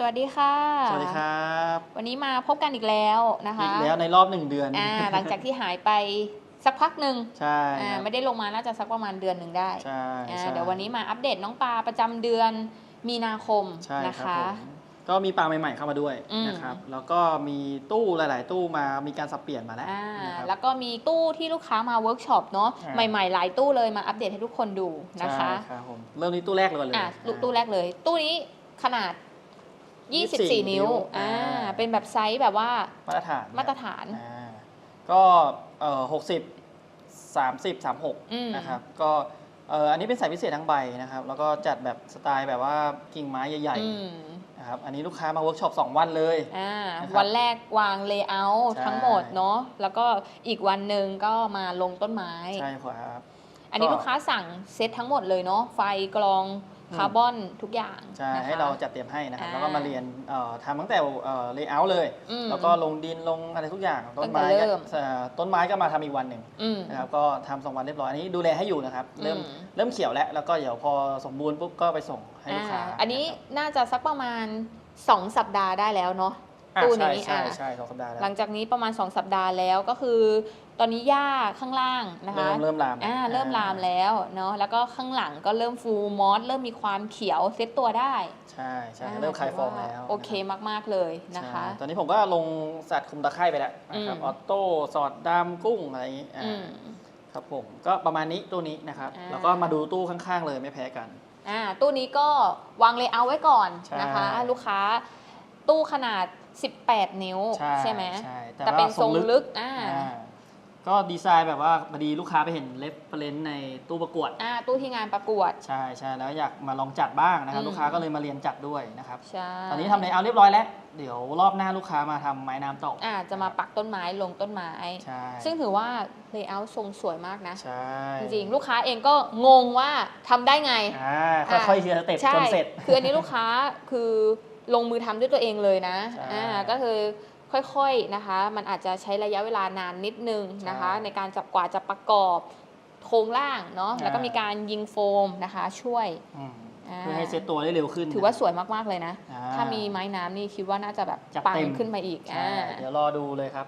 สวัสดีค่ะ สวัสดีครับ วันนี้มาพบกันอีกแล้วนะคะ อีกแล้วในรอบหนึ่งเดือนอ่าหลังจากที่หายไปสักพักหนึ่งใช่อ่าครับไม่ได้ลงมาน่าจะสักประมาณเดือนหนึ่งได้ใช่อ่าใช่เดี๋ยววันนี้มาอัปเดตน้องปลาประจำเดือนมีนาคมใช่นะครัคะบผมก็มีปลาใหม่ๆเข้ามาด้วยอืมนะครับ แล้วก็มีตู้หลาย ๆ ตู้มา มีการสับเปลี่ยนมาแล้วอ่านะครับแล้วก็มีตู้ที่ลูกค้ามาเวิร์กช็อปเนาะอ่าใหม่ ๆ หลายตู้เลยมาอัปเดตให้ทุกคนดูนะคะ ใช่ครับผม เริ่มที่ตู้แรกเลยก่อนเลยอะตู้ตู้แรกเลย ตู้นี้ขนาด 24 นิ้วอ่าอ่า เป็นแบบไซส์แบบว่ามาตรฐานมาตรฐาน อ่าก็เอ่อหกสิบสามสิบสามหกอืม นะครับ ก็เอ่ออันนี้เป็นสายพิเศษทั้งใบนะครับ แล้วก็จัดแบบสไตล์แบบว่ากิ่งไม้ใหญ่อืมๆนะครับ อันนี้ลูกค้ามาเวิร์กช็อป 2 วันเลย อ่า นะครับวันแรกวางเลเยอร์ใช่ ทั้งหมดเนาะ แล้วก็อีกวันหนึ่งก็มาลงต้นไม้ ใช่ครับ อันนี้ก็ ลูกค้าสั่งเซตทั้งหมดเลยเนาะ ไฟกรองอืม คาร์บอนทุกอย่างใช่นะคะให้เราจัดเตรียมให้นะครับอ่าแล้วก็มาเรียนเอ่อทำตั้งแต่เลเยอร์เลยอืมแล้วก็ลงดินลงอะไรทุกอย่างต้นไม้ตั้งแต่ก็เริ่มเอ่อต้นไม้ก็มาทำอีกวันหนึ่งอืมนะครับก็ทำสองวันเรียบร้อยอันนี้ดูแลให้อยู่นะครับเริ่มอืมเริ่มเขียวแล้วแล้วก็เดี๋ยวพอสมบูรณ์ปุ๊บก็ไปส่งให้ลูกค้าอ่าอันนี้ะครับน่าจะสักประมาณ 2 สัปดาห์ได้แล้วเนาะอะตู้ใช่นี้ใช่อะใช่สองสัปดาห์แล้วหลังจากนี้ประมาณ 2 สัปดาห์แล้วก็คือ ตอนนี้หญ้าข้างล่างนะคะ เริ่มเริ่มลามอ่าเริ่มลามแล้วเนาะแล้วก็ข้างหลังก็เริ่มฟูมอสเริ่มมีความเขียวเซ็ตตัวได้ ใช่ใช่อ่าเริ่มคลายฟองแล้วโอเคมาก ๆ เลยนะคะใช่ตอนนี้ผมก็ลงสัตว์คุมตะไคร่ไปแล้วนะครับอืมออโต้สอดดามกุ้งอะไรอย่างนี้อ่าอืมครับผมก็ประมาณนี้ตู้นี้นะครับอ่าแล้วก็มาดูตู้ข้าง ๆ เลยไม่แพ้กันอ่าตู้นี้ก็วางเลเยอร์ไว้ก่อนใช่นะคะ ลูกค้าตู้ขนาด 18 นิ้วใช่ไหมใช่แต่แต่ว่าเป็นทรงทรงลึลึกกอ่าอ่า ก็ดีไซน์แบบว่าพอดีลูกค้าไปเห็นเลฟเฟรนในตู้ประกวด อ่าตู้ที่งานประกวด ใช่ใช่แล้วอยากมาลองจัดบ้างนะครับ อืม ลูกค้าก็เลยมาเรียนจัดด้วยนะครับใช่ตอนนี้ทำในเอาเรียบร้อยแล้ว เดี๋ยวรอบหน้าลูกค้ามาทำไม้น้ำตกอ่าจะมาปักต้นไม้ลงต้นไม้ ใช่ซึ่งถือว่าเลเยอร์ทรงสวยมากนะ ใช่จริงๆ ลูกค้าเองก็งงว่าทำได้ไง อ่าค่อยๆทีละสเต็ปใช่จนเสร็จ คืออันนี้ลูกค้าคือลงมือทำด้วยตัวเองเลยนะใช่ อ่าก็คือ ค่อยๆนะคะ มันอาจจะใช้ระยะเวลานานนิดนึงนะคะใช่ในการจับกว่าจะประกอบโครงล่างเนาะแล้วก็อ่ามีมีการยิงโฟมนะคะช่วยอืมอ่าเพื่อให้เซตตัวได้เร็วขึ้น ถือว่าสวยมากๆเลยนะอ่ถ้ามีไม้น้ำนี่คิดว่าน่าจะแบบจัดปังเต็มขึ้นมาอีกใช่อ่าเดี๋ยวรอดูเลยครับ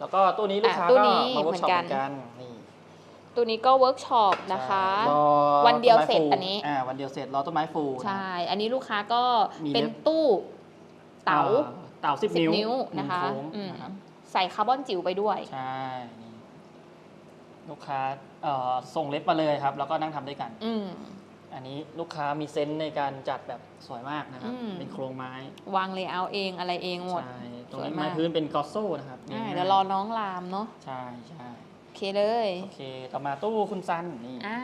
แล้วก็ตู้นี้ลูกค้าอะตู้ก็นี้มาเวิร์กช็อปเหเหมืมืออนนกักันนนี่ตัวนี้ก็เวิร์กช็อปนะคะใช่รอวันเดียวต้ไม้เสร็จฟูอันนี้อ่าวันเดียวเสร็จรอต้นไม้ฟูนะใช่ อันนี้ลูกค้าก็มีเป็นเล็บตู้เต๋าอ่ เต่าสิบสิบนิ้วนิ้วนะคะหงโค้งอืมนะครับใส่คาร์บอนจิ๋วไปด้วย ใช่นี่ลูกค้าเอ่อส่งเล็บมาเลยครับ แล้วก็นั่งทำด้วยกัน อืม อันนี้ลูกค้ามีเซนส์ในการจัดแบบสวยมากนะครับ อืม เป็นโครงไม้วางเลเยอร์เองอะไรเองหมด ใช่ตรงสวยนี้มาก ไม้พื้นเป็นกอสโซ่นะครับอ่าง่ายๆเดี๋ยวรอน้องลามเนาะใช่ใช่โอเคเลยโอเคต่อมาตู้คุณซันนี่อ่า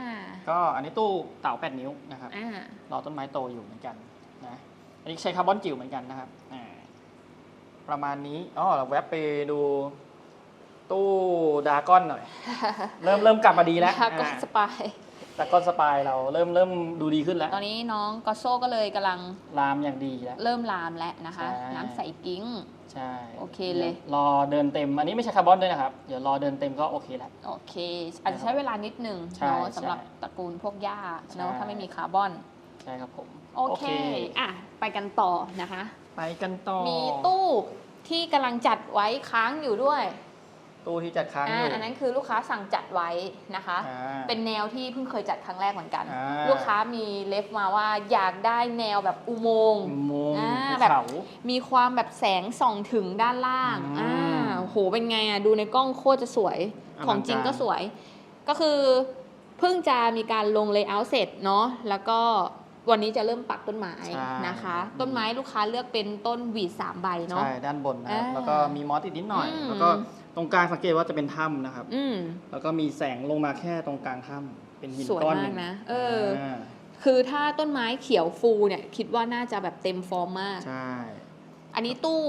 ก็อันนี้ตู้เต่าแปดนิ้วนะครับ อ่ารอต้นไม้โตอยู่เหมือนกันนะ อันนี้ใช้คาร์บอนจิ๋วเหมือนกันนะครับ อ่า ประมาณนี้อ๋อเราแวบไปดูตู้ดราก้อนหน่อย เริ่มเริ่มกลับมาดีแล้วค่ะก็อ่าสปายดราก้อนสปายเราเริ่มเริ่มดูดีขึ้นแล้ว ตอนนี้น้องกอโซ่ก็เลยกำลังลามอย่างดีแล้ว เริ่มลามแล้วนะคะใช่น้ำใสกิ้ง ใช่ โอเคเลยดี๋วรอเดินเต็ม อันนี้ไม่ใช่คาร์บอนด้วยนะครับ เดี๋ยวรอเดินเต็มก็โอเคแล้ว โอเค อาจจะใช้เวลานิดนึงใช่เนาะใช่สำหรับตระกูลพวกหญ้าเนาะใช่ถ้าไม่มีคาร์บอน ใช่ครับผม โอเค อะ ไปกันต่อนะคะ ไปกันต่อ มีตู้ที่กำลังจัดไว้ค้างอยู่ด้วยตู้ที่จัดค้างออ่ายู่อันนั้นคือลูกค้าสั่งจัดไว้นะคะ อ่า เป็นแนวที่เพิ่งเคยจัดครั้งแรกเหมือนกัน อ่า ลูกค้ามีเลฟมาว่าอยากได้แนวแบบอุโมงค์ อุโมงค์อ่าภูแบบ เขา มีความแบบแสงส่องถึงด้านล่างอือ่ามโห เป็นไงอะ ดูในกล้องโคตรจะสวย อลังการ ของจริงก็สวย ก็คือเพิ่งจะมีการลงเลเยอร์เสร็จเนาะ แล้วก็ วันนี้จะเริ่มปักต้นไม้ใช่นะคะอืมต้นไม้ลูกค้าเลือกเป็นต้นหวีดสามใบเนาะใช่ด้านบนนะครับอ่าแล้วก็มีมอสติดนิดหน่อยอืมแล้วก็ตรงกลางสังเกตว่าจะเป็นถ้ำนะครับอืมแล้วก็มีแสงลงมาแค่ตรงกลางถ้ำเป็นหินสวยก้อนหมานึ่กงนะเอออคือถ้าต้นไม้เขียวฟูเนี่ย คิดว่าน่าจะแบบเต็มฟอร์มมากใช่อันนี้ตู้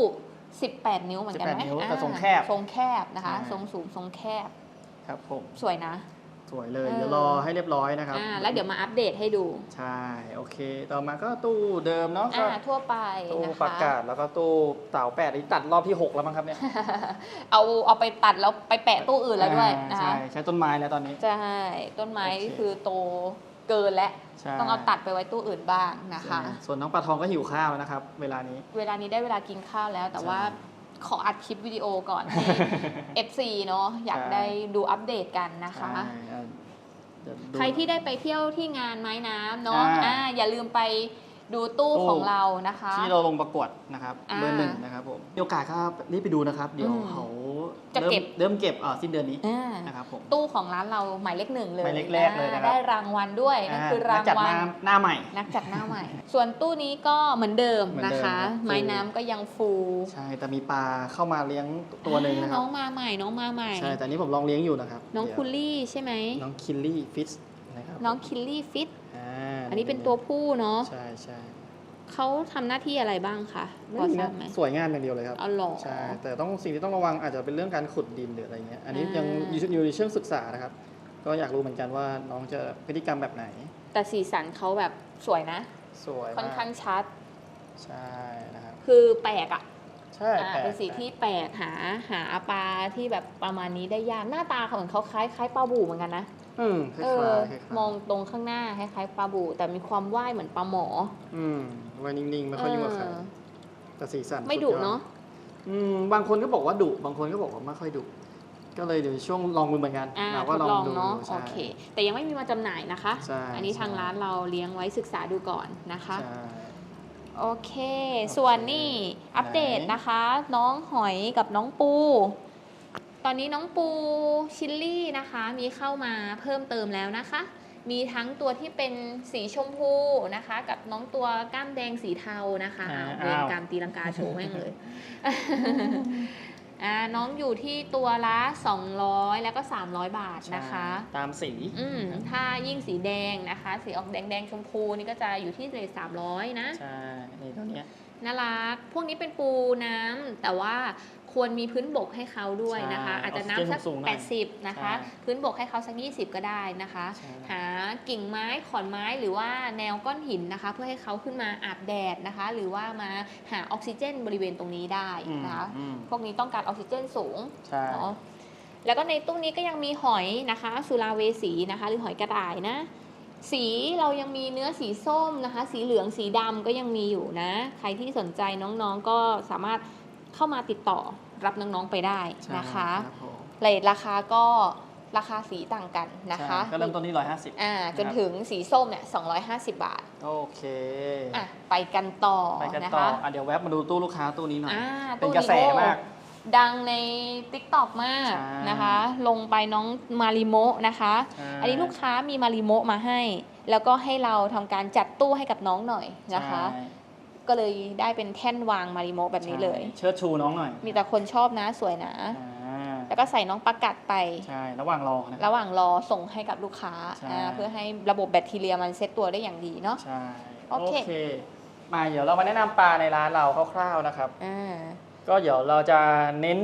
18 นิ้วเหมือนกันไหม18นิ้วอ่าแต่ทรงแคบทรงแคบนะคะใช่ทรงสูงทรงแคบครับผมสวยนะ สวยเลยเออเดี๋ยวรอให้เรียบร้อยนะครับอ่าแล้วเดี๋ยวมาอัปเดตให้ดู ใช่ โอเค ต่อมาก็ตู้เดิมเนาะก็อ่าทั่วไปตู้นะคะประกาศแล้วก็ตู้เต่าแปดนี่ตัดรอบที่หกแล้วมั้งครับเนี่ยเอาเอาไปตัดแล้วไปแปะตู้อื่นแล้วด้วยอ่านะคะใช่ใช้ต้นไม้แล้วตอนนี้ ใช่ต้นไม้โอเคคือโตเกินและใช่ ต้องเอาตัดไปไว้ตู้อื่นบ้างนะคะ ใช่ส่วนน้องปลาทองก็หิวข้าวแล้วนะครับ เวลานี้ เวลานี้ได้เวลากินข้าวแล้ว แต่ใช่ว่า ขออัดคลิปวิดีโอก่อนให้ FC เนาะอยากใช่ได้ดูอัปเดตกันนะคะใช่อะเดี๋ยวดูใครที่ได้ไปเที่ยวที่งานไม้น้ำเนาะอ่าอ่าอย่าลืมไป ดูตู้ตู้ ของเรานะคะ ที่เราลงประกวดนะครับอ่าเบอร์หนึ่งนะครับผมมีโอกาสก็รีบไปดูนะครับ เดี๋ยวอืมเขาจะเริ่มเก็บ เริ่มเก็บอ่าสิ้นเดือนนี้อ่านะครับผม ตู้ของร้านเราหมายเลขหนึ่งเลยหมายเลขแรกเลยนะครับ อ่าได้รางวัลด้วยนั่นคือรางนักจัดวัหล น้าหน้าใหม่ นักจัดหน้าใหม่ ส่วนตู้นี้ก็เหมือนเดิมเหมือนนะเดิมคะครับ ไม้น้ำก็ยังฟูใช่แต่มีปลาเข้ามาเลี้ยงตัวหนึ่งนะคน้รัอบงมาใหม่น้องมาใหม่ ใช่แต่อันนี้ผมลองเลี้ยงอยู่นะครับน้องเดี๋ยวคุลลี่ใช่ไหม น้องคิลลี่ฟิชนะครับน้องคิลลี่ฟิต อ่าอันนี้เป็นตัวผู้เนาะใช่ใช่เขาทำหน้าที่อะไรบ้างคะพอทราบไหมสวยงามอย่างเดียวเลยครับอ๋อเหรอใช่แต่ต้องสิ่งที่ต้องระวังอาจจะเป็นเรื่องการขุดดินหรืออะไรเงี้ยอันนี้อ่ายัยังอยู่อยู่ในเชิงศึกษานะครับ ก็อยากรู้เหมือนกันว่าน้องจะพฤติกรรมแบบไหน แต่สีสันเขาแบบสวยนะ สวยค่อนมากข้างชัด ใช่นะครับคือแปลกอะใช่อ่าแปลกเป็นสีที่แปลกหาหาปลาที่แบบประมาณนี้ได้ยากหน้าตาเขาเหมือนเขาคล้ายคล้ายปลาบู่เหมือนกันนะ อืมคล้ายเอๆคอ ล้ายๆมองตรงข้างหน้าคล้ายๆปลาบู่แต่มีความว่ายเหมือนปลาหมออืมไว้นิ่งๆไม่ค่อยยุ่งกับใครเออแต่สีสันไม่สุดุยอเนาะ อืมบางคนก็บอกว่าดุบางคนก็บอกว่าไม่ค่อยดุก็เลยเดี๋ยวช่วงลองมือเหมือนกันอ่าเราทก็ดลองลองดูเนาะใช่โอเค แต่ยังไม่มีมาจำหน่ายนะคะ ใช่อันนี้ทางใช่ ร้านเราเลี้ยงไว้ศึกษาดูก่อนนะคะ ใช่ โอเค ส่วนนี่อัปเดตนะคะ น้องหอยกับน้องปู ตอนนี้น้องปูชิลลี่นะคะ มีเข้ามาเพิ่มเติมแล้วนะคะ มีทั้งตัวที่เป็นสีชมพูนะคะ กับน้องตัวก้ามแดงสีเทานะคะอ่าอ้าวเวรอ้าวกรรมตีลังกาโชว์แม่งเลย อ่าน้องอยู่ที่ตัวละ 200 แล้วก็ 300 บาทนะคะใช่ตามสีอืมถ้ายิ่งสีแดงนะคะ สีออกแดงแดงๆชมพูนี่ก็จะอยู่ที่เลทสามร้อยนะ ใช่นี่ตัวเนี้ยน่ารัก พวกนี้เป็นปูน้ำแต่ว่า ควรมีพื้นบกให้เขาด้วยนะคะใช่อาจจะออกซิเจนน้ำสักสูงๆหน่อย80 นะคะใช่พื้นบกให้เขาสัก 20 ก็ได้นะคะใช่หากิ่งไม้ขอนไม้หรือว่าแนวก้อนหินนะคะ เพื่อให้เขาขึ้นมาอาบแดดนะคะ หรือว่ามาหาออกซิเจนบริเวณตรงนี้ได้อืมนะคะอืมพวกนี้ต้องการออกซิเจนสูงใช่เนาะแล้วก็ในตู้นี้ก็ยังมีหอยนะคะ สุราเวสีนะคะ หรือหอยกระต่ายนะ สีเรายังมีเนื้อสีส้มนะคะ สีเหลืองสีดำก็ยังมีอยู่นะ ใครที่สนใจน้องๆก็สามารถเข้ามาติดต่อ รับน้องๆไปได้ใช่นะคะรับผมเรทราคาก็ราคาสีต่างกันนะคะใช่ก็เริ่มต้นที่ร้อยห้าสิบอ่าจนถึงสีส้มเนี่ย250 บาท โอเคอะไปกันต่อไปกันนะต่อคะอะเดี๋ยวแวบมาดูตู้ลูกค้าตู้นี้หน่อยอ่าเป็นตู้กระแสโอ้มาก ดังใน t ิ k t o k มากใช่นะคะ ลงไปน้องมาริโมะนะคะใช่อันนี้ลูกค้ามีมาริโมะมาให้ แล้วก็ให้เราทำการจัดตู้ให้กับน้องหน่อยนะคะใช่ ก็เลยได้เป็นแท่นวางมาริโมะแบบนี้เลยใช่เชิดชูน้องหน่อย มีแต่คนชอบนะสวยนะอ่าแล้วก็ใส่น้องประกัดไป ใช่ ระหว่างรอนะคบระหว่างรอส่งให้กับลูกค้าใช่อ่าเพื่อให้ระบบแบคทีเรียมันเซตตัวได้อย่างดีเนาะ ใช่ โอเค มาเดี๋ยวเรามาแนะนำปลาในร้านเราคร่าวๆนะครับอ่าก็เดี๋ยวเราจะเน้น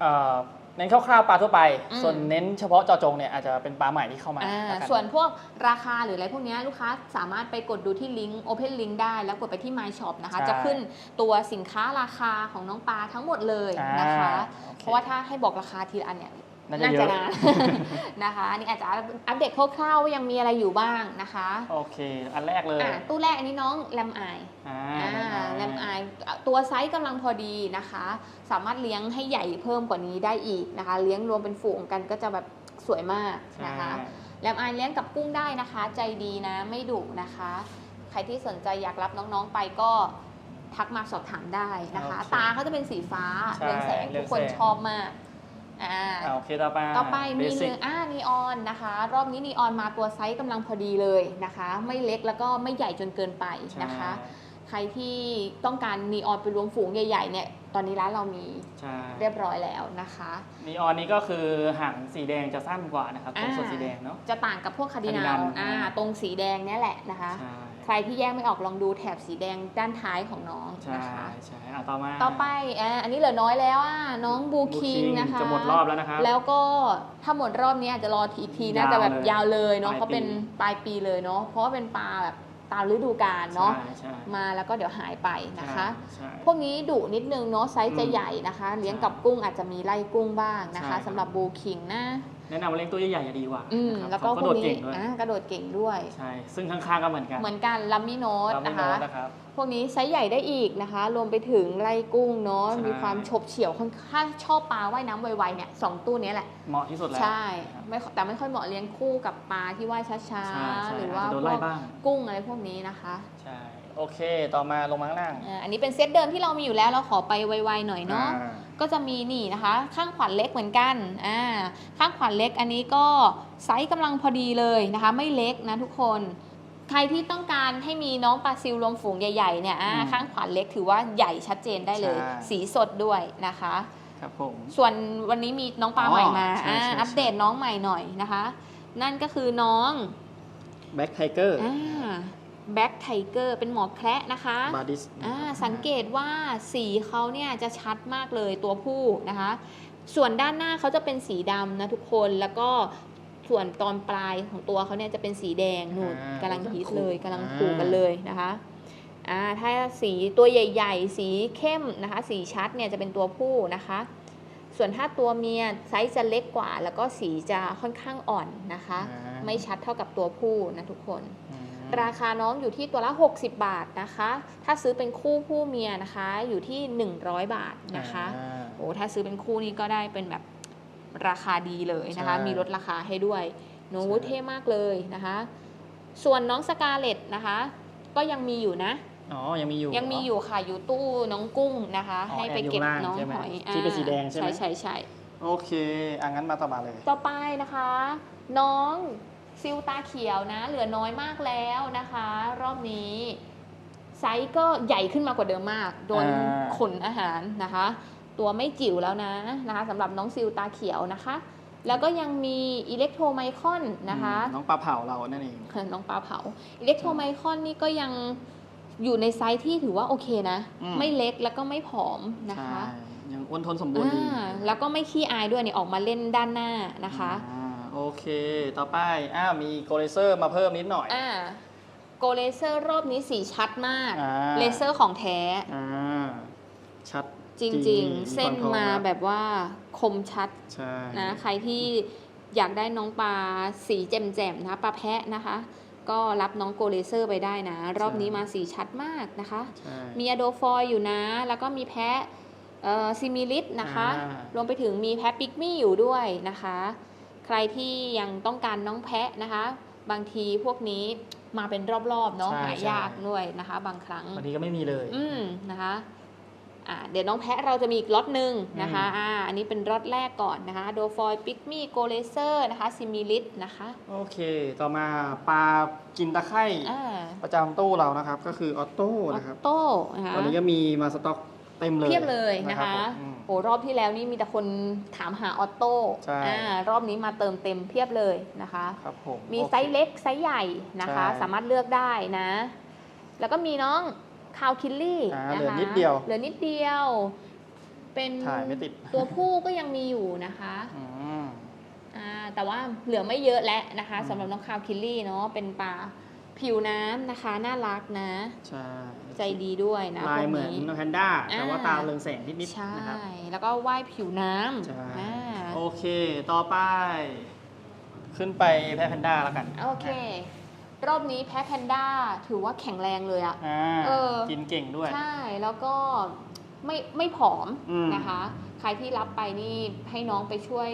เอ่อเน้นคร่าวๆปลาทั่วไป อืม ส่วนเน้นเฉพาะเจาะจงเนี่ยอาจจะเป็นปลาใหม่ที่เข้ามาอ่าแล้วกั ส่วนพวกราคาหรืออะไรพวกเนี้ยลูกค้าสามารถไปกดดูที่ลิงก์ Open Link ได้แล้วกดไปที่ My Shop นะคะ ใช่ จะขึ้นตัวสินค้าราคาของน้องปลาทั้งหมดเลยนะคะอ่าโอเคเพราะว่าถ้าให้บอกราคาทีละอันเนี่ย น่าจะเยอะนาน นะคะอันนี้อาจจะอัปเดตคร่าวๆว่ายังมีอะไรอยู่บ้างนะคะโอเค อันแรกเลยอะตู้แรกอันนี้น้องแลมไออ่าอ่าแลมไอ ตัวไซส์กำลังพอดีนะคะ สามารถเลี้ยงให้ใหญ่เพิ่มกว่านี้ได้อีกนะคะ เลี้ยงรวมเป็นฝูงกันก็จะแบบสวยมากใช่นะคะแลมไอเลี้ยงกับกุ้งได้นะคะ ใจดีนะไม่ดุนะคะ ใครที่สนใจอยากรับน้องๆไปก็ทักมาสอบถามได้นะคะโอเคตาเขาจะเป็นสีฟ้าใช่เรืองแสงเรืทุอกงคนแสงชอบมากอ่าอ่าโอเคต่อไปต่อไปมี Basic เรืออ่านีออนนะคะ รอบนี้นีออนมาตัวไซส์กำลังพอดีเลยนะคะ ไม่เล็กแล้วก็ไม่ใหญ่จนเกินไปนะคะ ใครที่ต้องการนีออนไปรวมฝูงใหญ่ๆเนี่ยตอนนี้ร้านเรามีใช่เรียบร้อยแล้วนะคะนีออนนี้ก็คือหางสีแดงจะสั้นกว่านะครับตรงส่วนอ่าสีแดงเนาะจะต่างกับพวกคาร์ดินาคาร์ดิลนัลอ่าอ่าตรงสีแดงเนี่ยแหละนะคะใช่ใครที่แยกไม่ออกลองดูแถบสีแดงด้านท้ายของน้องใช่นะคะใช่อะต่อมาต่อไปอ่าอันนี้เหลือน้อยแล้วอะน้องบูคิง Blue King นะคะจะหมดรอบแล้วนะครับแล้วก็ถ้าหมดรอบนี้อาจจะรอทีทียาวน่าจะแบบเลยยาวเลยเนาะปลายเขาเป็นปีปลายปีเลยเนาะเพราะว่าเป็นปลาแบบ ตามฤดูกาลเนาะใช่ใช่มาแล้วก็เดี๋ยวหายไปนะคะใช่พวกนี้ดุนิดนึงเนาะไซส์จะอืมใหญ่นะคะ เลี้ยงใช่กับกุ้งอาจจะมีไล่กุ้งบ้างนะคะใช่สำหรับบูคิงนะ แนะนำว่าเลี้ยงตัวใหญ่ๆจะดีกว่าอืมนะครับแล้วก็เขาพโดวกดนี้เก่งด้วยอ่ากระโดดเก่งด้วย ใช่ซึ่งข้างๆก็เหมือนกันเหมือนกันลัมมี่โนตเราไม่นะโน้คะ ตนะครับ พวกนี้ไซส์ใหญ่ได้อีกนะคะ รวมไปถึงไล่กุ้งเนาะใช่ มีความฉบเฉี่ยวค่อนข้างชอบปลาว่ายน้ำไวๆเนี่ยสองตู้เนี้ยแหละ เหมาะที่สุดแล้วใช่นะครับ ไม่แต่ไม่ค่อยเหมาะเลี้ยงคู่กับปลาที่ว่ายช้าใช่ๆใช่หรืออาจว่าจะโดนพไล่วกบ้าง กุ้งอะไรพวกนี้นะคะใช่ โอเค ต่อมาลงมาข้างล่างอ่าอันนี้เป็นเซตเดิมที่เรามีอยู่แล้วเราขอไปไวๆหน่อยเนาะ อ่า ก็จะมีนี่นะคะ ข้างขวานเล็กเหมือนกันอ่าข้างขวานเล็กอันนี้ก็ไซส์กำลังพอดีเลยนะคะ ไม่เล็กนะทุกคนใครที่ต้องการให้มีน้องปลาซิลรวมฝูงใหญ่ๆเนี่ยอ่าอืมข้างขวานเล็กถือว่าใหญ่ชัดเจนได้เลยใช่สีสดด้วยนะคะครับผมส่วนวันนี้มีน้องปลาอ๋อใหม่มาใช่อ่าใช่อัปเดตน้องใหม่หน่อยนะคะ นั่นก็คือน้องแบ็คไทเกอร์อ่า แบ็คไทเกอร์เป็นหมอแคระนะคะบาดิสอ่าสังเกตว่าสีเขาเนี่ยจะชัดมากเลยตัวผู้นะคะ ส่วนด้านหน้าเขาจะเป็นสีดำนะทุกคนแล้วก็ส่วนตอนปลายของตัวเขาเนี่ยจะเป็นสีแดงนู่นกำลังฮิตเลยกำลังขู่กันเลยนะคะอ่าถ้าสีตัวใหญ่ ๆ สีเข้มนะคะ สีชัดเนี่ยจะเป็นตัวผู้นะคะ ส่วนถ้าตัวเมียไซส์จะเล็กกว่า แล้วก็สีจะค่อนข้างอ่อนนะคะอ่าไม่ชัดเท่ากับตัวผู้นะทุกคนอืม ราคาน้องอยู่ที่ตัวละ 60 บาทนะคะ ถ้าซื้อเป็นคู่ผู้เมียนะคะ อยู่ที่ 100 บาทนะคะอ่าโอ้ถ้าซื้อเป็นคู่นี่ก็ได้เป็นแบบราคาดีเลยนะคะใช่มีลดราคาให้ด้วยโน้ใช่เท่มากเลยนะคะ ส่วนน้องสกาเลตนะคะ ก็ยังมีอยู่นะอ๋อ ยังมีอยู่ ยังมีอยู่ค่ะ อยู่ตู้น้องกุ้งนะคะอ๋อให้ไปเก็บแอบอยู่น้องข้างล่างใช่ไหมหอยที่เป็นสีแดงใช่ไหมใช่ใช่ใช่โอเคอะงั้นมาต่อมาเลย ต่อไปนะคะ น้อง ซิลตาเขียวนะ เหลือน้อยมากแล้วนะคะ รอบนี้ไซส์ก็ใหญ่ขึ้นมากว่าเดิมมาก โดนอ่าขนอาหารนะคะ ตัวไม่จิ๋วแล้วนะนะคะสำหรับน้องซิลตาเขียวนะคะ แล้วก็ยังมีอิเล็กโทรไมคอนนะคะอืมน้องปลาเผาเรานั่นเองน้องปลาเผาอิเล็กโทรไมคอนนี่ก็ยังอยู่ในไซส์ที่ถือว่าโอเคนะอืมไม่เล็กแล้วก็ไม่ผอมนะคะใช่ยังอ้วนทนสมบูรณ์ดีอ่าแล้วก็ไม่ขี้อายด้วยนี่ออกมาเล่นด้านหน้านะคะอ่า โอเค ต่อไปอ้าวมีโกเลเซอร์มาเพิ่มนิดหน่อย อ่าโกเลเซอร์รอบนี้สีชัดมาก อ่า เลเซอร์ของแท้ อ่าชัดจริงมีๆเส้นควมาทองแบบว่าคมชัดใช่นะ ใครที่อยากได้น้องปลาสีแจ่มๆนะปลาแพะนะคะ ก็รับน้องโกเลเซอร์ไปได้นะ รอบนี้มาสีชัดมากนะคะ ใช่ มีอะโดฟอยอยู่นะ แล้วก็มีแพะเอ่อซิมิลิสนะคะ อ่ารวมไปถึงมีแพะปิกมี่อยู่ด้วยนะคะใค รที่ยังต้องการน้องแพะนะคะ บางทีพวกนี้มาเป็นรอบๆเนาะใช่หายากใช่ด้วยนะคะ บางครั้งบางทีก็ไม่มีเลย อืมนะคะอ่าเดี๋ยวน้องแพะเราจะมีอีกล็อตหนึ่งนะคะอืมอ่าอันนี้เป็นล็อตแรกก่อนนะคะ โดฟอยปิกมี่โกเลเซอร์นะคะซิมิลิสนะคะ โอเค ต่อมาปลากินตะไคร่อ่าประจำตู้เรานะครับ ก็คือออโต้ออนะครับโต้นะคะตอนนี้ก็มีมาสต็อกเต็มเลย เพียบเลยนะรับคะผมอืมโอ้รอบที่แล้วนี่มีแต่คนถามหาออโต้ใช่อ่ารอบนี้มาเติมเต็มเพียบเลยนะคะครับผมมีโอคไซส์เล็กไซส์ใหญ่นะคะใช่สามารถเลือกได้นะ แล้วก็มีน้องคาวคิลลี่อ่านะคะเหลือนิดเดียวเหลือนิดเดียว เป็นถ่ายไม่ติดตัวผู้ก็ยังมีอยู่นะคะอืมอ่าแต่ว่าเหลือไม่เยอะแล้วนะคะอืมสำหรับน้องคาวคิลลี่เนาะเป็นปลา ผิวน้ำนะคะ น่ารักนะ ใช่ใจดีด้วยนะลายพวกเหมือนนี้แพนด้าแต่ว่าอ่าตาเรืองแสงนิดใช่ๆนะครับแล้วก็ว่ายผิวน้ำใช่อ่าโอเค ต่อไป ขึ้นไปแพะแพนด้าแล้วกัน โอเค รอบนี้แพ้แพนด้าถือว่าแข็งแรงเลยอะอ่าเออกินเก่งด้วย ใช่แล้วก็ไม่ไม่ผอมอืมนะคะ ใครที่รับไปนี่ให้น้องไปช่วย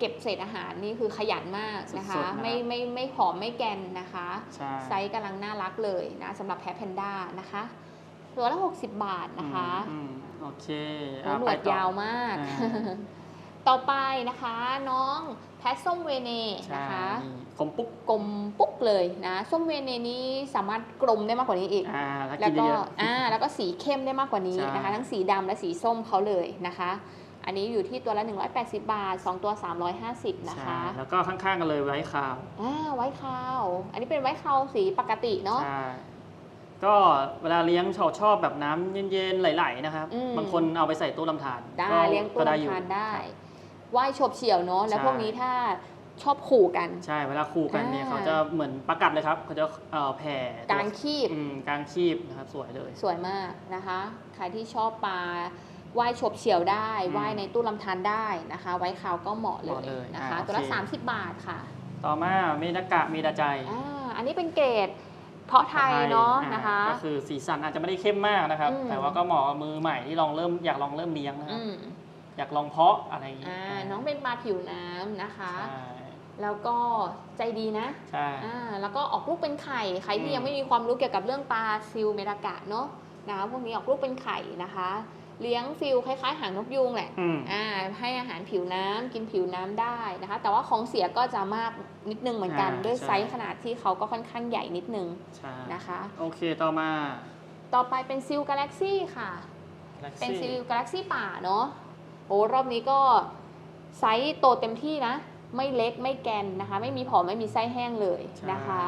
เก็บเศษอาหารนี่คือขยันมากนะคะสุดๆนะครับไม่ไม่ไม่ผอมไม่แกนนะคะใช่ไซส์กำลังน่ารักเลยนะสำหรับแพ้แพนด้านะคะตัวละ 60 บาทนะคะอืมโอเคโอ้อะหนไปวดต่อยาวมากอ่าต่อไปนะคะน้องแพทส้มเวเนใช่นะคะนี่คมปุ๊กกลมปุ๊กเลยนะส้มเวเนนี้สามารถกลมได้มากกว่านี้อีกอ่าถ้าแล้กิวนก็เยอะอ่าแล้วก็สีเข้มได้มากกว่านี้ใช่นะคะ ทั้งสีดำและสีส้มเขาเลยนะคะ อันนี้อยู่ที่ตัวละ 180 บาท 2 ตัว 350 นะใช่คะ แล้วก็ข้างๆกันเลยไว้คาวอ่าไว้คาว อันนี้เป็นไว้คาวสีปกติเนาะใช่ก็เวลาเลี้ยงชอบชอบแบบน้ำเย็นๆไหลๆนะครับอืมบางคนเอาไปใส่ตู้ลำธารได้ก็เลี้ยงตัวก็ได้อยู่ทานได้ว่ายฉบเฉี่ยวเนาะแล้วใช่พวกนี้ถ้าชอบขู่กัน ใช่เวลาคู่กันเนี่ยอ่าเขาจะเหมือนประกัดเลยครับเขาจะเอ่อแผ่ตัวกลางคีบอืมกลางคีบนะครับสวยเลย สวยมากนะคะ ใครที่ชอบปลา ว่ายฉบเฉี่ยวได้อืมว่ายในตู้ลำธารได้นะคะ ไว้คราวก็เหมาะเลเหมาะยเลยนะคะ อ่าตัวละโอเค 30 บาทค่ะต่อมาเมดากะเมดาใจอ่าอันนี้เป็นเกรด เพาะไทยเนาะอ่นะคะ ก็คือสีสันอาจจะไม่ได้เข้มมากนะครับ อืม แต่ว่าก็เหมาะกับมือใหม่ที่ลองเริ่มอยากลองเริ่มเลี้ยงนะครับอืมอยากลองเพาะอะไรอย่างงี้อ่าน้องเป็นปลาผิวน้ำนะคะ ใช่แล้วก็ใจดีนะใช่ อ่าแล้วก็ออกลูกเป็นไข่ ใครอืที่ม ยังไม่มีความรู้เกี่ยวกับเรื่องปลาซิลเมดากะเนาะนะคะพวกนี้ออกลูกเป็นไข่นะคะ เลี้ยงฟิลคล้ายๆ หางนกยูงแหละอืมอ่าให้อาหารผิวน้ำกินผิวน้ำได้นะคะ แต่ว่าของเสียก็จะมากนิดนึงเหมือนกันอ่าด้วยใช่ไซส์ขนาดที่เขาก็ค่อนข้างใหญ่นิดนึงใช่นะคะ โอเคต่อมา ต่อไปเป็นซิลกาแล็กซี่ค่ะ Galaxy เป็นซิลกาแล็กซี่ป่าเนาะโอ้รอบนี้ก็ไซส์โตเต็มที่นะ ไม่เล็กไม่แกนนะคะ ไม่มีผอมไม่มีไส้แห้งเลยนะคะ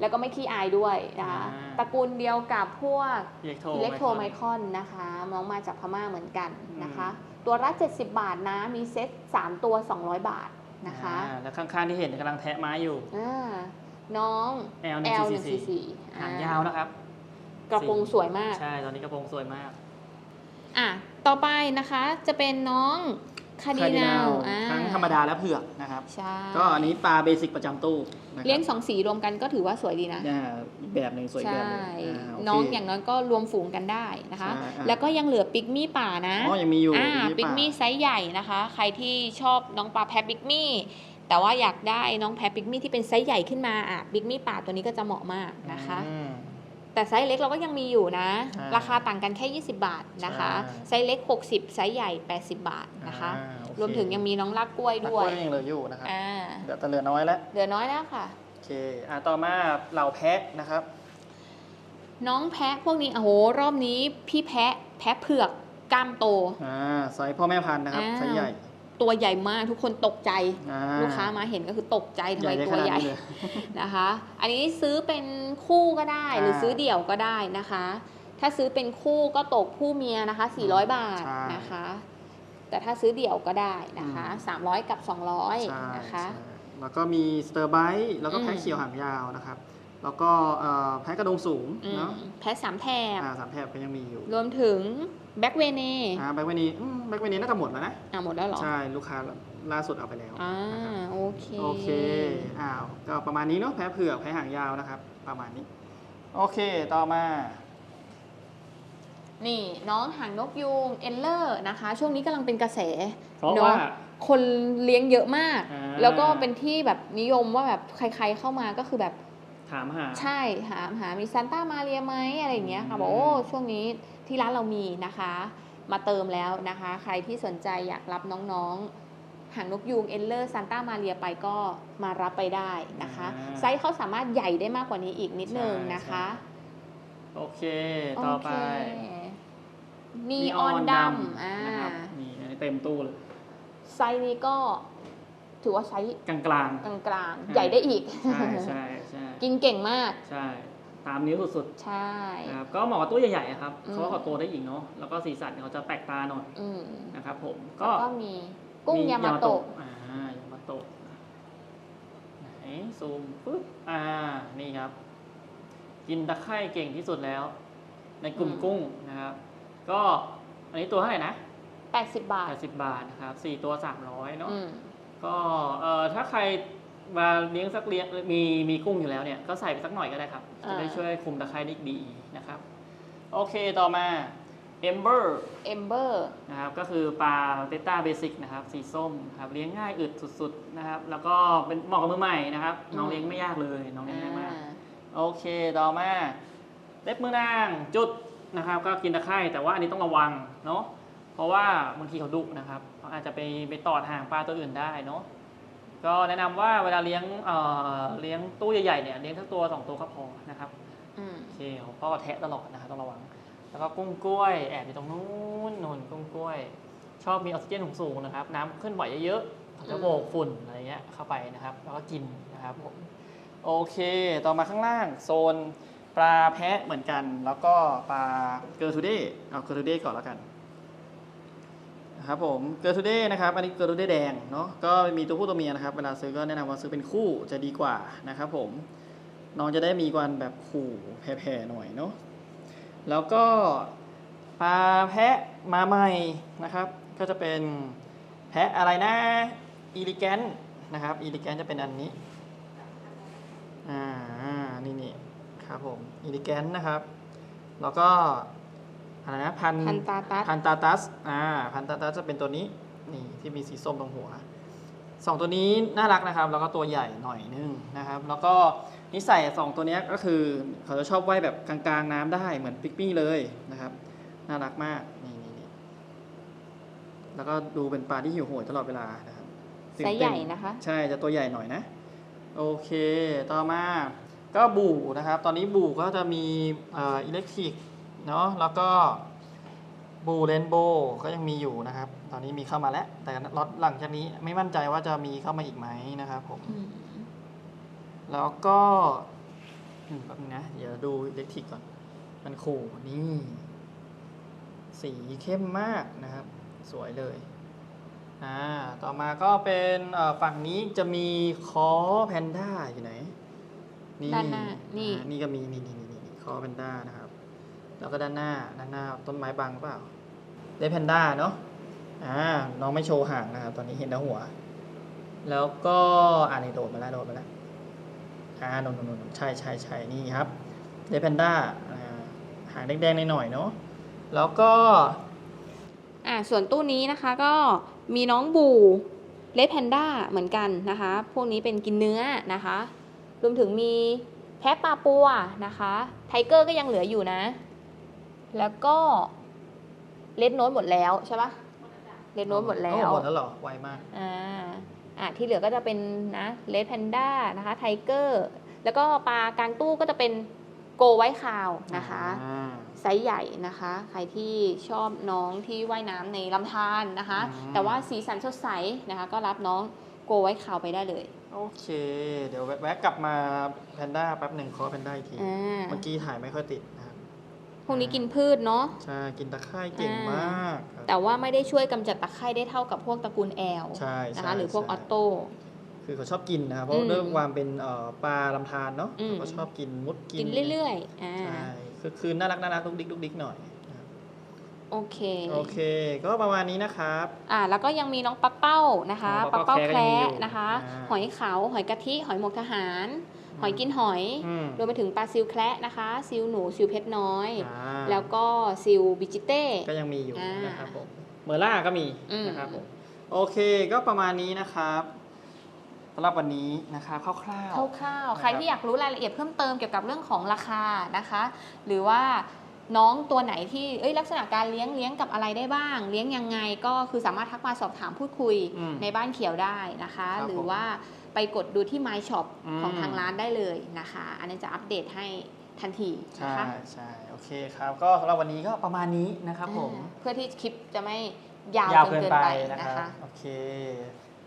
แล้วก็ไม่ขี้อายด้วยนะคะอ่า ตระกูลเดียวกับพวก อิเล็กโทอิเล็กโทรไมคอนนะคะน้องมาจากพม่าเหมือนกันนะคะ ตัวละ 70 บาทนะ มีเซ็ต3 ตัว 200 บาทนะคะอ่าแล้วข้างๆที่เห็นกำลังแทะไม้อยู่ อ่าน้อง L L 1 4 4 144หางยาวนะครับ กระโปรงสวยมาก ใช่ ตอนนี้กระโปรงสวยมาก อะ ต่อไปนะคะจะเป็นน้อง คาดีนาวอ่าทั้งธรรมดาและเผือกนะครับใช่ก็อันนี้ปลาเบสิกประจำตู้นะครับเลี้ยงสองสีรวมกันก็ถือว่าสวยดีนะอ่าอีกแบบหนึ่งสวยแบบหนึงใช่าโเคน้องอย่างน้อยก็รวมฝูงกันได้นะคะใช่อ่าแล้วก็ยังเหลือปิกมี่ป่านะอ๋อยังมีอยู่อ่ามีปิกป่ามี่ไซส์ใหญ่นะคะ ใครที่ชอบน้องปลาแพะปิกมี่แต่ว่าอยากได้น้องแพะปิกมี่ที่เป็นไซส์ใหญ่ขึ้นมาอะปิกมี่ป่าตัวนี้ก็จะเหมาะมากนะคะอืม แต่ไซส์เล็กเราก็ยังมีอยู่นะอ่าราคาต่างกันแค่ 20 บาทนะคะใช่ไซส์เล็ก 60 ไซส์ใหญ่ 80 บาทนะคะอ่าโอเครวมถึงยังมีน้องลากกล้วยนักด้วยกล้วยยังเหลืออยู่นะครับอ่าเดี๋ยวแต่เหลือน้อยแล้วเหลือน้อยแล้วค่ะโอเคอ่าต่อมาเหล่าแพะนะครับ น้องแพะพวกนี้โอ้โหรอบนี้พี่แพะแพะเผือกกล้ามโตอ่าไซส์พ่อแม่พันธุ์นะครับอ่าไซส์ใหญ่ ตัวใหญ่มากทุกคนตกใจอ่ลูกค้ามาเห็นก็คือตกใจทำไมได้ตัวขนาดใหญ่นี้เลยนะคะ อันนี้ซื้อเป็นคู่ก็ได้หรืออ่าซื้อเดี่ยวก็ได้นะคะ ถ้าซื้อเป็นคู่ก็ตกคู่เมียนะคะ 400 บาทใช่นะคะ แต่ถ้าซื้อเดี่ยวก็ได้นะคะ 300 กับใช่200นะคะใช่แล้วก็มีสเตอร์ไบต์แล้วก็แพะอืมเขียวหางยาวนะครับ แล้วก็เอ่อแพะกระดงสูงอืมเนาะแพะสามแถบอ่าสามแถบก็ยังมีอยู่ รวมถึงแบ็กเวเน่อ่าแบ็กเวนีแบ็กเวนีน่าจะหมดแล้วนะอะหมดแล้วเหรอ ใช่ ลูกค้าล่าสุดเอาไปแล้วอ่านะครับโอเค โอเคอ้าวก็ประมาณนี้เนาะแพะเผือกแพะหางยาวนะครับ ประมาณนี้ โอเคต่อมานี่น้องหางนกยูงเอลเลอร์นะคะ ช่วงนี้กำลังเป็นกระแสเพราะเนอะว่าคนเลี้ยงเยอะมากอ่าแล้วก็เป็นที่แบบนิยมว่าแบบใครๆเข้ามาก็คือแบบ ถามหาใช่หาหามีซานต้ามาเรียไหมอะไรอย่างเงี้ยค่ะอืมบอกโอ้ช่วงนี้ที่ร้านเรามีนะคะ มาเติมแล้วนะคะ ใครที่สนใจอยากรับน้องๆหางนกยูงเอลเลอร์ซานต้ามาเรียไปก็มารับไปได้นะคะอ่าไซส์เขาสามารถใหญ่ได้มากกว่านี้อีกนิดนึงนะคะ โอเค ต่อไปนีออนดำอ่านะครับนี่อันนี้เต็มตู้เลยไซส์นี้ก็ ถือว่าไซส์กลางกลางๆกลางๆใหญ่ได้อีก ใช่ใช่ใช่กินเก่งมาก ใช่ ตามนิ้วสุดใช่ๆนะครับก็เหมาะกับตัวใหญ่ๆอะครับอืมเขาก็โตได้อีกเนาะ แล้วก็สีสันเขาจะแปลกตาหน่อยอืมนะครับผม ก็ก็ก็มีกุ้งมียามาโตะอ่ายามาโตะไหนซูมปุ๊บ อ่า นี่ครับ กินตะไคร่เก่งที่สุดแล้ว ในกลุ่มกุ้งนะครับ ก็อันนี้ตัวเท่าไหร่นะ80 บาท80บาทนะครับสี่ตัว300เนาะอืม ก็เอ่อถ้าใครมาเลี้ยงสักเลี้ยงมีมีกุ้งอยู่แล้วเนี่ยก็ใส่ไปสักหน่อยก็ได้ครับจะได้อ่าช่วยคุมตะไคร่ได้ดีนะครับ โอเคต่อมา Ember เอมเบอร์นะครับก็คือปลาเบต้าเบสิกนะครับสีส้มครับเลี้ยงง่ายอึดสุดๆนะครับ แล้วก็เป็นเหมาะกับมือใหม่นะครับน้องเลี้ยงไม่ยากเลยน้องเลี้ยงง่ายมากโอเคต่อมาเล็บมือนางจุดนะครับ ก็กินตะไคร่แต่ว่าอันนี้ต้องระวังเนาะเพราะว่าบางทีเขาดุนะครับเขา อาจจะไปไปตอดห่างปลาตัวอื่นได้เนาะก็แนะนำว่าเวลาเลี้ยงเอ่อเลี้ยงตู้ใหญ่ๆเนี่ยเลี้ยงทั้งตัวสองตัวก็พอนะครับอืมโอเคของพ่อแทะตลอดนะครับต้องระวัง แล้วก็กุ้งกล้วยแอบอยู่ตรงนู้นนู่นกุ้งกล้วย ชอบมีออกซิเจนสูงๆนะครับ น้ำเคลื่อนไหวเยอะๆเขาจะโบกฝุ่นอะไรเงี้ยเข้าไปนะครับ แล้วก็กินนะครับผมโอเค ต่อมาข้างล่างโซนปลาแพะเหมือนกัน แล้วก็ปลาเกอร์ทูเดย์เอาเกอร์ทูเดย์ก่อนแล้วกันนะ ครับผมเกอร์ทูเดย์นะครับอันนี้เกอร์ทูเดย์แดงเนาะก็มีตัวผู้ตัวเมียนะครับเวลาซื้อก็แนะนำว่าซื้อเป็นคู่จะดีกว่านะครับผมน้องจะได้มีการแบบขู่แผ่ๆหน่อยเนาะแล้วก็ปปลาแพะมาใหม่นะครับ ก็จะเป็นแพะอะไรนะอีลิแกนนะครับอีลิแกนจะเป็นอันนี้อ่านี่นี่ครับผมอีลิแกนนะครับ แล้วก็ อะไรนะพันพันตาตัสพันตาตัสอ่าพันตาตัสจะเป็นตัวนี้นี่ที่มีสีส้มตรงหัวสองตัวนี้น่ารักนะครับ แล้วก็ตัวใหญ่หน่อยนึงนะครับ แล้วก็นิสัยสองตัวเนี้ยก็คือ เขาจะชอบว่ายแบบกลางๆน้ำได้เหมือนปิกปี้เลยนะครับ น่ารักมากนี่นี่นี่แล้วก็ดูเป็นปลาที่หิวโหยตลอดเวลานะครับไซส์ใหญ่นะคะ ใช่จะตัวใหญ่หน่อยนะ โอเค ต่อมาก็บู่นะครับ ตอนนี้บู่ก็จะมีเอิเล็กทริก เนาะแล้วก็บูเรนโบก็ยังมีอยู่นะครับ ตอนนี้มีเข้ามาแล้ว แต่ล็อตหลังจากนี้ไม่มั่นใจว่าจะมีเข้ามาอีกไหมนะครับผมอืมแล้วก็อืมแป๊บนึงนะ เดี๋ยวดูอิเล็กทริกก่อน มันขู่นี่ สีเข้มมากนะครับ สวยเลย อ่า ต่อมาก็เป็นเอ่อฝั่งนี้จะมีคอแพนด้าอยู่ไหนด้านหน้านี่อ่านี่ก็มีนี่นี่นี่นี่คอแพนด้านะครับ แล้วก็ด้านหน้าด้านหน้าต้นไม้บังเปล่าได้แพนด้าเนาะอ่าน้องไม่โชว์หางนะครับตอนนี้เห็นแต่หัว แล้วก็อ่านี่โดดมาแล้วโดดมาแล้วอ่าโนนโนนโนนใช่ใช่ใช่นี่ครับเดแพนด้าอ่าหางแดงๆหน่อยๆเนาะแล้วก็อ่าส่วนตู้นี้นะคะก็มีน้องบูเลดแพนด้าเหมือนกันนะคะ พวกนี้เป็นกินเนื้อนะคะ รวมถึงมีแพะปลาปัวนะคะ ไทเกอร์ก็ยังเหลืออยู่นะ แล้วก็เลดโน e หมดแล้วใช่ปะเลดโน e หมดแล้โอ้วหมดแล้วเหรอ ไวมาก อ่า อ่าที่เหลือก็จะเป็นนะเลดแพนด้านะคะไทเกอร์แล้วก็ปลากลางตู้ก็จะเป็นโกไว้คาวนะคะอ่าไซส์ใหญ่นะคะ ใครที่ชอบน้องที่ว่ายน้ำในลำธารนะคะอืมแต่ว่าสีสันสดใสนะคะ ก็รับน้องโกไว้ขาวไปได้เลย โอเค เดี๋ยวแวะกลับมาแพนด้าแป๊บหนึ่งขอแพนด้าอีกทีอ่าเมื่อกี้ถ่ายไม่ค่อยติดนะครับ พวกนี้กินพืชเนาะใช่กินตะไคร่เก่งอ่ามมากครับแต่ว่าไม่ได้ช่วยกำจัดตะไคร่ได้เท่ากับพวกตระกูลแอลใช่นะใช่คะหรือพวกใช่ออโต้คือเขาชอบกินนะครับเพราะอืมด้วยความเป็นเอ่อปลาลำธารเนาะอืมเขาชอบกินมุดกิกินเรื่อยๆอ่าใช่คือคือน่ารักน่ารักดุกดิกดุกดิกหน่อยนะครับโอเค โอเค ก็ประมาณนี้นะครับ อ่า แล้วก็ยังมีน้องปักเป้านะคะอ๋อปัปักกเป้าเป้าแคแคระระยังมีอยู่นะคะอ่าหอยขาว หอยกะทิ หอยหมกทหาร หอยกินหอยอืมรวมไปถึงปลาซิวแคระนะคะ ซิวหนูซิวเพชรน้อยอ่าแล้วก็ซิลบิจิเต้ก็ยังมีอยู่อ่านนะครับผมเมอร์ล่าก็มีอืมนะครับผมโอเคก็ประมาณนี้นะครับสำหรับวันนี้นะครับคร่าวคร่าวๆนะครับใครที่อยากรู้รายละเอียดเพิ่มเติมเกี่ยวกับเรื่องของราคานะคะ หรือว่าน้องตัวไหนที่เอ้ยลักษณะการเลี้ยงเลี้ยงกับอะไรได้บ้าง เลี้ยงยังไงก็คือสามารถทักมาสอบถามพูดคุยอืมในบ้านเขียวได้นะคะครับหรือผมว่า ไปกดดูที่ My Shop อืมของทางร้านได้เลยนะคะ อันนี้จะอัปเดตให้ทันทีๆใช่นะคะใช่โอเคครับ ก็สำหรับวันนี้ก็ประมาณนี้นะครับผมอ่าเพื่อที่คลิปจะไม่ยาวยาวจนเกินเกินไปไปนะนะครัคะบโอเค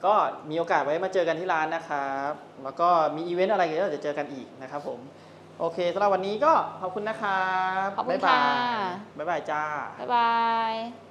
ก็มีโอกาสไว้มาเจอกันที่ร้านนะครับ แล้วก็มีอีเวนต์อะไรก็เดี๋ยวจะเจอกันอีกนะครับผมโอเคสำหรับวันนี้ก็ขอบคุณนะครับ ขอบคุณบ๊ายบายค่ะ บ๊ายบายจ้า บ๊ายบาย